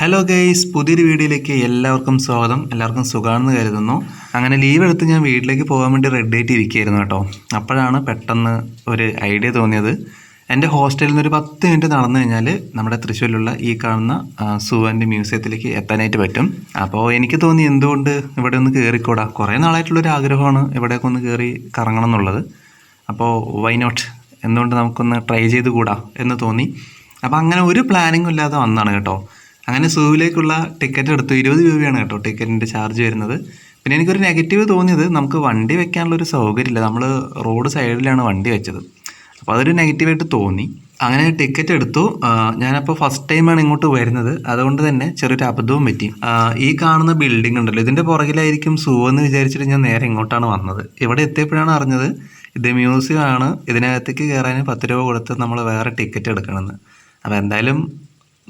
Hello guys പുതിയൊരു വീഡിയോയിലേക്ക് എല്ലാവർക്കും സ്വാഗതം. എല്ലാവർക്കും സുഖമാണെന്ന് കരുതുന്നു. അങ്ങനെ ലീവ് എടുത്ത് ഞാൻ വീട്ടിലേക്ക് പോകാൻ വേണ്ടി റെഡി ആയിട്ട് ഇരിക്കുകയായിരുന്നു കേട്ടോ. അപ്പോഴാണ് പെട്ടെന്ന് ഒരു ഐഡിയ തോന്നിയത്. എന്റെ ഹോസ്റ്റലിൽ നിന്ന് ഒരു പത്ത് മിനിറ്റ് നടന്നു കഴിഞ്ഞാൽ നമ്മുടെ തൃശ്ശൂരിലുള്ള ഈ കാണുന്ന സുവന്റെ മ്യൂസിയത്തിലേക്ക് എത്താനായിട്ട് പറ്റും. അപ്പോൾ എനിക്ക് തോന്നി എന്തുകൊണ്ട് ഇവിടെ ഒന്ന് കയറിക്കൂടാ കുറേ നാളായിട്ടുള്ളൊരു ആഗ്രഹമാണ് ഇവിടെയൊക്കെ ഒന്ന് കയറി കറങ്ങണം എന്നുള്ളത്. അപ്പോൾ വൈ നോട്ട് എന്തുകൊണ്ട് നമുക്കൊന്ന് ട്രൈ ചെയ്ത് കൂടാ എന്ന് തോന്നി. അപ്പോൾ അങ്ങനെ ഒരു പ്ലാനിങ്ങും ഇല്ലാതെ വന്നതാണ് കേട്ടോ. അങ്ങനെ സൂവിലേക്കുള്ള ടിക്കറ്റ് എടുത്തു. ഇരുപത് രൂപയാണ് കേട്ടോ ടിക്കറ്റിന്റെ ചാർജ് വരുന്നത്. പിന്നെ എനിക്കൊരു നെഗറ്റീവ് തോന്നിയത് നമുക്ക് വണ്ടി വെക്കാനുള്ള ഒരു സൗകര്യമില്ല. നമ്മൾ റോഡ് സൈഡിലാണ് വണ്ടി വെച്ചത്. അപ്പോൾ അതൊരു നെഗറ്റീവായിട്ട് തോന്നി. അങ്ങനെ ടിക്കറ്റ് എടുത്തു. ഞാനപ്പോൾ ഫസ്റ്റ് ടൈമാണ് ഇങ്ങോട്ട് വരുന്നത്. അതുകൊണ്ട് തന്നെ ചെറിയൊരു അബദ്ധവും പറ്റി. ഈ കാണുന്ന ബിൽഡിംഗ് ഉണ്ടല്ലോ. ഇതിന്റെ പുറകിലായിരിക്കും സൂ എന്ന് വിചാരിച്ചിട്ട് ഞാൻ നേരെ ഇങ്ങോട്ടാണ് വന്നത്. ഇവിടെ എത്തിയപ്പോഴാണ് അറിഞ്ഞത് ഇത് മ്യൂസിയം ആണ്. ഇതിനകത്തേക്ക് കയറാൻ പത്ത് രൂപ കൊടുത്ത് നമ്മൾ വേറെ ടിക്കറ്റ് എടുക്കണമെന്ന്. അപ്പോൾ എന്തായാലും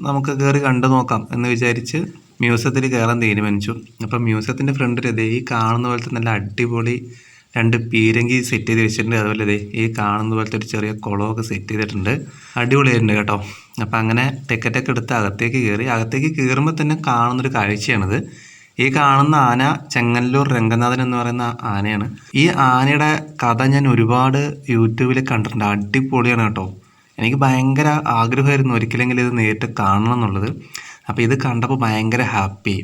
നമുക്ക് കയറി കണ്ടു നോക്കാം എന്ന് വിചാരിച്ച് മ്യൂസിയത്തിൽ കയറാൻ തീരുമാനിച്ചു. അപ്പം മ്യൂസിയത്തിന്റെ ഫ്രണ്ടിൽ ഇതേ ഈ കാണുന്ന പോലത്തെ നല്ല അടിപൊളി രണ്ട് പീരങ്കി സെറ്റ് ചെയ്ത് വെച്ചിട്ടുണ്ട്. അതുപോലെ ഇതേ ഈ കാണുന്ന പോലത്തെ ഒരു ചെറിയ കുളമൊക്കെ സെറ്റ് ചെയ്തിട്ടുണ്ട്. അടിപൊളിയായിട്ടുണ്ട് കേട്ടോ. അപ്പം അങ്ങനെ ടിക്കറ്റൊക്കെ എടുത്ത് അകത്തേക്ക് കയറി. അകത്തേക്ക് കയറുമ്പോൾ തന്നെ കാണുന്നൊരു കാഴ്ചയാണിത്. ഈ കാണുന്ന ആന ചെങ്ങന്നൂർ രംഗനാഥൻ എന്ന് പറയുന്ന ആനയാണ്. ഈ ആനയുടെ കഥ ഞാൻ ഒരുപാട് യൂട്യൂബിൽ കണ്ടിട്ടുണ്ട്. അടിപൊളിയാണ് കേട്ടോ. എനിക്ക് ഭയങ്കര ആഗ്രഹമായിരുന്നു ഒരിക്കലെങ്കിലും ഇത് നേരിട്ട് കാണണം എന്നുള്ളത്. അപ്പോൾ ഇത് കണ്ടപ്പോൾ ഭയങ്കര ഹാപ്പി.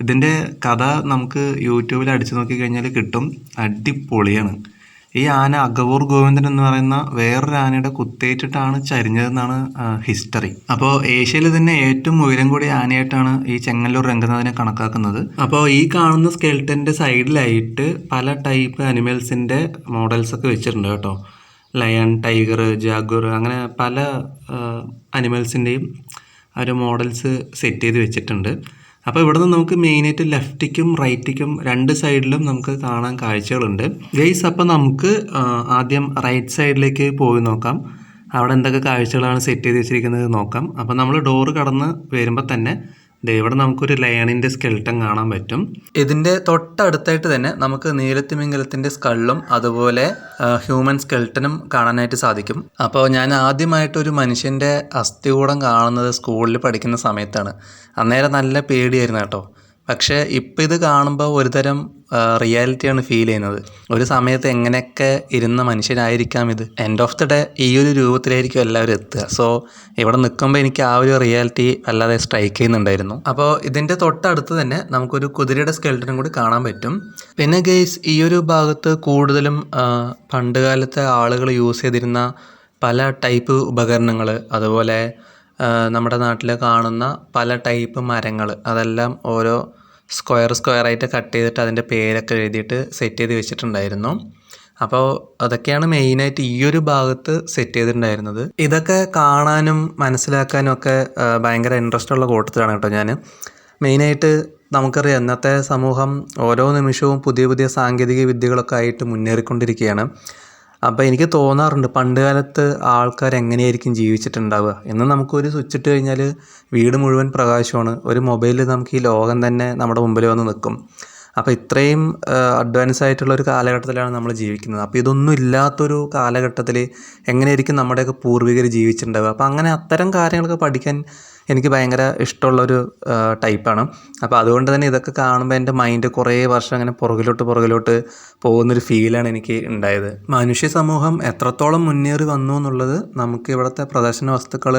ഇതിന്റെ കഥ നമുക്ക് യൂട്യൂബിൽ അടിച്ചു നോക്കി കഴിഞ്ഞാൽ കിട്ടും. അടിപൊളിയാണ്. ഈ ആന അഗവൂർ ഗോവിന്ദൻ എന്ന് പറയുന്ന വേറൊരു ആനയുടെ കുത്തേറ്റിട്ടാണ് ചരിഞ്ഞതെന്നാണ് ഹിസ്റ്ററി. അപ്പോൾ ഏഷ്യയിൽ തന്നെ ഏറ്റവും ഉയരം കൂടിയ ആനയായിട്ടാണ് ഈ ചെങ്ങല്ലൂർ രംഗനാഥനെ കണക്കാക്കുന്നത്. അപ്പോൾ ഈ കാണുന്ന സ്കെൽറ്റന്റെ സൈഡിലായിട്ട് പല ടൈപ്പ് അനിമൽസിന്റെ മോഡൽസ് ഒക്കെ വെച്ചിട്ടുണ്ട് കേട്ടോ. ലയൺ ടൈഗർ ജാഗുർ അങ്ങനെ പല അനിമൽസിന്റെയും ഒരു മോഡൽസ് സെറ്റ് ചെയ്ത് വെച്ചിട്ടുണ്ട്. അപ്പോൾ ഇവിടെ നിന്ന് നമുക്ക് മെയിനായിട്ട് ലെഫ്റ്റിക്കും റൈറ്റിക്കും രണ്ട് സൈഡിലും നമുക്ക് കാണാൻ കാഴ്ചകളുണ്ട്. ഗൈസ് അപ്പോൾ നമുക്ക് ആദ്യം റൈറ്റ് സൈഡിലേക്ക് പോയി നോക്കാം. അവിടെ എന്തൊക്കെ കാഴ്ചകളാണ് സെറ്റ് ചെയ്ത് വെച്ചിരിക്കുന്നത് നോക്കാം. അപ്പോൾ നമ്മൾ ഡോറ് കടന്ന് വരുമ്പോൾ തന്നെ ഇവിടെ നമുക്കൊരു ലയണിന്റെ സ്കെൽട്ടൻ കാണാൻ പറ്റും. ഇതിന്റെ തൊട്ടടുത്തായിട്ട് തന്നെ നമുക്ക് നീലത്തിമിംഗലത്തിന്റെ സ്കള്ളും അതുപോലെ ഹ്യൂമൻ സ്കെൽട്ടനും കാണാനായിട്ട് സാധിക്കും. അപ്പോൾ ഞാൻ ആദ്യമായിട്ട് ഒരു മനുഷ്യന്റെ അസ്ഥികൂടം കാണുന്നത് സ്കൂളിൽ പഠിക്കുന്ന സമയത്താണ്. അന്നേരം നല്ല പേടിയായിരുന്നു കേട്ടോ. പക്ഷേ ഇപ്പം ഇത് കാണുമ്പോൾ ഒരുതരം റിയാലിറ്റിയാണ് ഫീൽ ചെയ്യുന്നത്. ഒരു സമയത്ത് എങ്ങനെയൊക്കെ ഇരുന്ന മനുഷ്യരായിരിക്കാം ഇത്? എൻഡ് ഓഫ് ദി ഡേ ഈ ഒരു രൂപത്തിലായിരിക്കും എല്ലാവരും എത്തുക. സോ ഇവിടെ നിൽക്കുമ്പോൾ എനിക്ക് ആ ഒരു റിയാലിറ്റി അല്ലാതെ സ്ട്രൈക്ക് ചെയ്യുന്നുണ്ടായിരുന്നു. അപ്പോൾ ഇതിന്റെ തൊട്ടടുത്ത് തന്നെ നമുക്കൊരു കുതിരയുടെ സ്കെൽട്ടനും കൂടി കാണാൻ പറ്റും. പിന്നെ ഗെയ്സ് ഈ ഒരു ഭാഗത്ത് കൂടുതലും പണ്ടുകാലത്തെ പണ്ട് കാലത്തെ ആളുകൾ യൂസ് ചെയ്തിരുന്ന പല ടൈപ്പ് ഉപകരണങ്ങൾ അതുപോലെ നമ്മുടെ നാട്ടിൽ കാണുന്ന പല ടൈപ്പ് മരങ്ങൾ അതെല്ലാം ഓരോ സ്ക്വയർ സ്ക്വയർ ആയിട്ട് കട്ട് ചെയ്തിട്ട് അതിന്റെ പേരൊക്കെ എഴുതിയിട്ട് സെറ്റ് ചെയ്ത് വെച്ചിട്ടുണ്ടായിരുന്നു. അപ്പോൾ അതൊക്കെയാണ് മെയിനായിട്ട് ഈ ഒരു ഭാഗത്ത് സെറ്റ് ചെയ്തിട്ടുണ്ടായിരുന്നത്. ഇതൊക്കെ കാണാനും മനസ്സിലാക്കാനും ഒക്കെ ഭയങ്കര ഇൻട്രസ്റ്റ് ഉള്ള കൂട്ടത്തിലാണ് കേട്ടോ ഞാൻ മെയിനായിട്ട് നമുക്കറിയാം ഇന്നത്തെ സമൂഹം ഓരോ നിമിഷവും പുതിയ പുതിയ സാങ്കേതിക വിദ്യകളൊക്കെ ആയിട്ട് മുന്നേറിക്കൊണ്ടിരിക്കുകയാണ്. അപ്പോൾ എനിക്ക് തോന്നാറുണ്ട് പണ്ട് കാലത്ത് ആൾക്കാർ എങ്ങനെയായിരിക്കും ജീവിച്ചിട്ടുണ്ടാവുക എന്ന് നമുക്കൊരു സ്വിച്ച് ഇട്ട് കഴിഞ്ഞാൽ വീട് മുഴുവൻ പ്രകാശമാണ്. ഒരു മൊബൈലിൽ നമുക്ക് ഈ ലോകം തന്നെ നമ്മുടെ മുമ്പിൽ വന്ന് നിൽക്കും അപ്പോൾ ഇത്രയും അഡ്വാൻസ് ആയിട്ടുള്ള ഒരു കാലഘട്ടത്തിലാണ് നമ്മൾ ജീവിക്കുന്നത്. അപ്പോൾ ഇതൊന്നും ഇല്ലാത്തൊരു കാലഘട്ടത്തിൽ എങ്ങനെയായിരിക്കും നമ്മുടെയൊക്കെ പൂർവികർ ജീവിച്ചിട്ടുണ്ടാവുക? അപ്പോൾ അങ്ങനെ അത്തരം കാര്യങ്ങളൊക്കെ പഠിക്കാൻ എനിക്ക് ഭയങ്കര ഇഷ്ടമുള്ളൊരു ടൈപ്പാണ് അപ്പോൾ അതുകൊണ്ട് തന്നെ ഇതൊക്കെ കാണുമ്പോൾ എന്റെ മൈൻഡ് കുറേ വർഷം അങ്ങനെ പുറകിലോട്ട് പുറകിലോട്ട് പോകുന്നൊരു ഫീലാണ് എനിക്ക് ഉണ്ടായത്. മനുഷ്യ സമൂഹം എത്രത്തോളം മുന്നേറി വന്നു എന്നുള്ളത് നമുക്ക് ഇവിടുത്തെ പ്രദർശന വസ്തുക്കൾ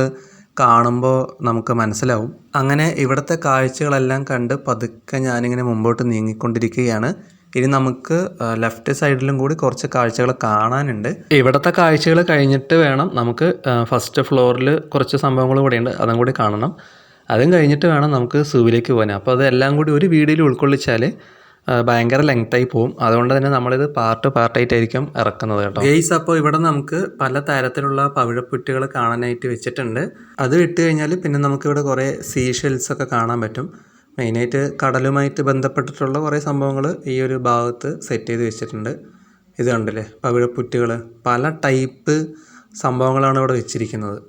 കാണുമ്പോൾ നമുക്ക് മനസ്സിലാവും. അങ്ങനെ ഇവിടുത്തെ കാഴ്ചകളെല്ലാം കണ്ട് പതുക്കെ ഞാനിങ്ങനെ മുമ്പോട്ട് നീങ്ങിക്കൊണ്ടിരിക്കുകയാണ്. ഇനി നമുക്ക് ലെഫ്റ്റ് സൈഡിലും കൂടി കുറച്ച് കാഴ്ചകൾ കാണാനുണ്ട്. ഇവിടുത്തെ കാഴ്ചകൾ കഴിഞ്ഞിട്ട് വേണം നമുക്ക് ഫസ്റ്റ് ഫ്ലോറിൽ കുറച്ച് സംഭവങ്ങൾ കൂടെയുണ്ട്. അതും കൂടി കാണണം. അതും കഴിഞ്ഞിട്ട് വേണം നമുക്ക് സൂവിലേക്ക് പോകാൻ. അപ്പോൾ അതെല്ലാം കൂടി ഒരു വീഡിയോയിൽ ഉൾക്കൊള്ളിച്ചാൽ ഭയങ്കര ലെങ്തായി പോകും അതുകൊണ്ട് തന്നെ നമ്മളിത് പാർട്ട് പാർട്ടായിട്ടായിരിക്കും ഇറക്കുന്നത് കേട്ടോ. ഗെയ്സ് അപ്പോൾ ഇവിടെ നമുക്ക് പല തരത്തിലുള്ള പവിഴപ്പുറ്റുകൾ കാണാനായിട്ട് വെച്ചിട്ടുണ്ട്. അത് ഇട്ട് കഴിഞ്ഞാൽ പിന്നെ നമുക്കിവിടെ കുറേ സീ ഷെൽസ് ഒക്കെ കാണാൻ പറ്റും. മെയിനായിട്ട് കടലുമായിട്ട് ബന്ധപ്പെട്ടിട്ടുള്ള കുറേ സംഭവങ്ങൾ ഈ ഒരു ഭാഗത്ത് സെറ്റ് ചെയ്ത് വെച്ചിട്ടുണ്ട്. ഇത് കണ്ടില്ലേ? പവിഴപ്പുറ്റുകൾ പല ടൈപ്പ് സംഭവങ്ങളാണ് ഇവിടെ വെച്ചിരിക്കുന്നത്.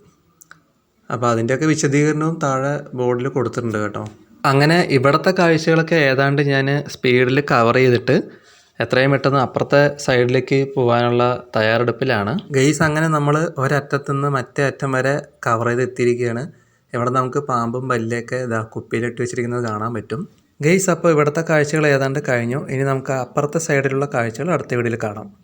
അപ്പോൾ അതിന്റെയൊക്കെ വിശദീകരണവും താഴെ ബോർഡിൽ കൊടുത്തിട്ടുണ്ട് കേട്ടോ. അങ്ങനെ ഇവിടുത്തെ കാഴ്ചകളൊക്കെ ഏതാണ്ട് ഞാൻ സ്പീഡിൽ കവർ ചെയ്തിട്ട് എത്രയും പെട്ടെന്ന് അപ്പുറത്തെ സൈഡിലേക്ക് പോകാനുള്ള തയ്യാറെടുപ്പിലാണ്. ഗെയ്സ് അങ്ങനെ നമ്മൾ ഒരറ്റത്തു നിന്ന് മറ്റേ അറ്റം വരെ കവർ ചെയ്ത് എത്തിയിരിക്കുകയാണ് ഇവിടെ നമുക്ക് പാമ്പും ബല്ലിയൊക്കെ ഇതാ കുപ്പിയിലിട്ട് വെച്ചിരിക്കുന്നത് കാണാൻ പറ്റും. ഗെയ്സ് അപ്പോൾ ഇവിടുത്തെ കാഴ്ചകൾ ഏതാണ്ട് കഴിഞ്ഞു. ഇനി നമുക്ക് അപ്പുറത്തെ സൈഡിലുള്ള കാഴ്ചകൾ അടുത്ത വീഡിയോയിൽ കാണാം.